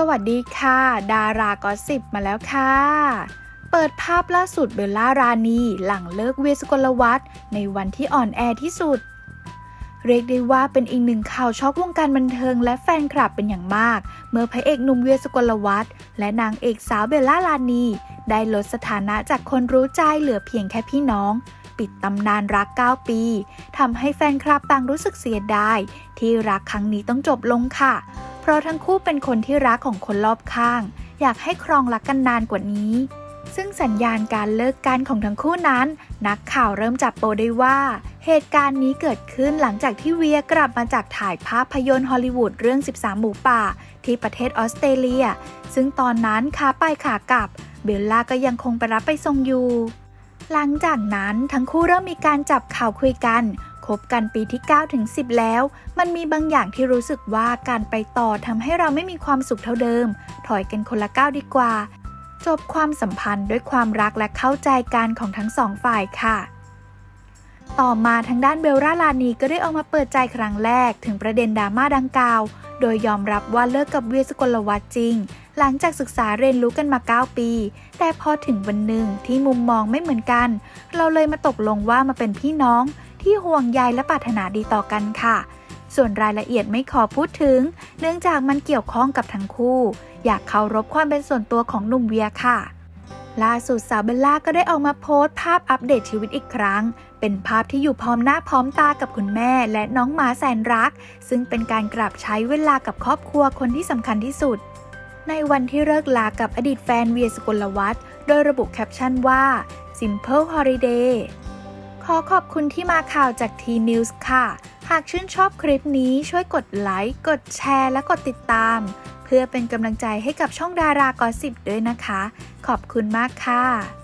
สวัสดีค่ะ ดารากอสิบมาแล้วค่ะ เปิดภาพล่าสุดเบลล่ารานีหลังเลิกเวสกลวัฒน์ในวันที่อ่อนแอที่สุด เรียกได้ว่าเป็นอีกหนึ่งข่าวช็อกวงการบันเทิงและแฟนคลับเป็นอย่างมาก เมื่อพระเอกหนุ่มเวียสกลวัฒน์และนางเอกสาวเบลล่ารานีได้ลดสถานะจากคนรู้ใจเหลือเพียงแค่พี่น้องปิดตำนานรัก 9 ปีทำให้แฟนคลับต่างรู้สึกเสียดายที่รักครั้งนี้ต้องจบลงค่ะ ราะทั้งคู่เป็นคนที่รักของคนรอบข้าง อยากให้ครองรักกันนานกว่านี้ ซึ่งสัญญาณการเลิกกันของทั้งคู่นั้น นักข่าวเริ่มจับโปได้ว่า เหตุการณ์นี้เกิดขึ้นหลังจากที่เวียกลับมาจากถ่ายภาพยนตร์ฮอลลีวูดเรื่อง 13 หมูป่า ที่ประเทศออสเตรเลีย ซึ่งตอนนั้นขาไปขากลับ เบลล่าก็ยังคงไปรับไปส่งอยู่หลังจากนั้นทั้งคู่เริ่มมีการจับข่าวคุยกัน คบกันปีที่9ถึง10 แล้ว มันมีบางอย่างที่รู้สึกว่าการไปต่อทำให้เราไม่มีความสุขเท่าเดิม ถอยกันคนละก้าวดีกว่า จบความสัมพันธ์ด้วยความรักและเข้าใจกันของทั้งสองฝ่ายค่ะ ต่อมาทางด้านเบลล่าลานีก็ได้ออกมาเปิดใจครั้งแรก ถึงประเด็นดราม่าดังกล่าว โดยยอมรับว่าเลิกกับเวียสกลวัฒน์จริง หลังจากศึกษาเรียนรู้กันมา 9 ปี แต่พอถึงวันหนึ่งที่มุมมองไม่เหมือนกัน เราเลยมาตกลงว่ามาเป็นพี่น้อง ที่ห่วงใยและปรารถนาดีต่อกันค่ะ ส่วนรายละเอียดไม่ขอพูดถึง เนื่องจากมันเกี่ยวข้องกับทั้งคู่ อยากเคารพความเป็นส่วนตัวของหนุ่มเวียค่ะล่าสุดสาวเบลล่าก็ได้ออกมาโพสต์ภาพอัปเดตชีวิตอีกครั้ง เป็นภาพที่อยู่พร้อมหน้าพร้อมตากับคุณแม่และน้องหมาแสนรัก ซึ่งเป็นการกลับใช้เวลากับครอบครัวคนที่สำคัญที่สุด ในวันที่เลิกลากับอดีตแฟนเวียสกลวัฒโดยระบุแคปชั่นว่า Simple Holiday ขอขอบคุณที่มาข่าวจาก T News ค่ะ หากชื่นชอบคลิปนี้ช่วยกดไลค์ กดแชร์และกดติดตาม เพื่อเป็นกำลังใจให้กับช่องดารากอสิบด้วยนะคะ ขอบคุณมากค่ะ